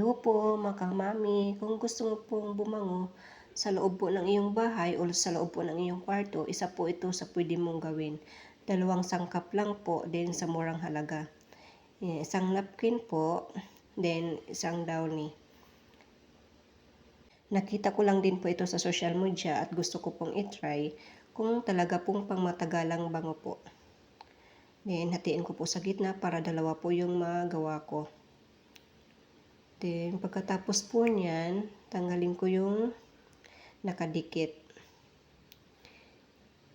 Hello po mga kamami, kung gusto mo pong bumango sa loob po ng iyong bahay o sa loob po ng iyong kwarto, isa po ito sa pwede mong gawin. Dalawang sangkap lang po, then sa murang halaga. Isang napkin po, then isang downy. Nakita ko lang din po ito sa social media at gusto ko pong itry kung talaga pong pangmatagalang bango po. Then, hatiin ko po sa gitna para dalawa po yung magawa ko. Then, pagkatapos po niyan, tanggalin ko yung nakadikit.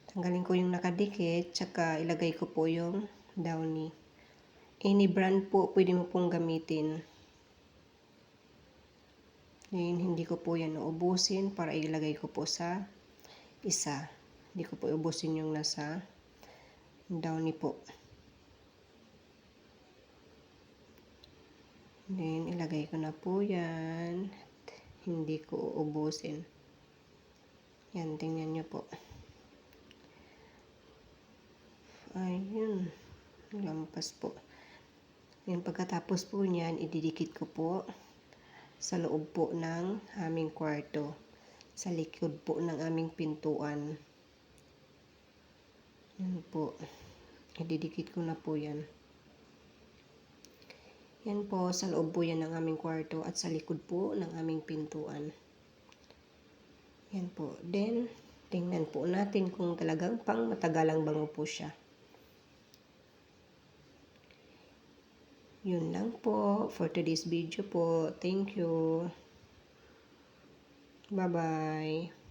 Tanggalin ko yung nakadikit, tsaka ilagay ko po yung downy. Any brand po, pwede mo pong gamitin. Then, hindi ko po yan naubusin para ilagay ko po sa isa. Hindi ko po ubusin yung nasa downy po. Then, ilagay ko na po yan. At hindi ko uubusin. Yan, tingnan nyo po. Ayun. Lampas po. Yan, pagkatapos po niyan, ididikit ko po sa loob po ng aming kwarto. Sa likod po ng aming pintuan. Yan po. Ididikit ko na po yan. Yan po, sa loob po yan ng aming kwarto at sa likod po ng aming pintuan. Yan po. Then, tingnan po natin kung talagang pang matagalang bango po siya. Yun lang po for today's video po. Thank you. Bye-bye.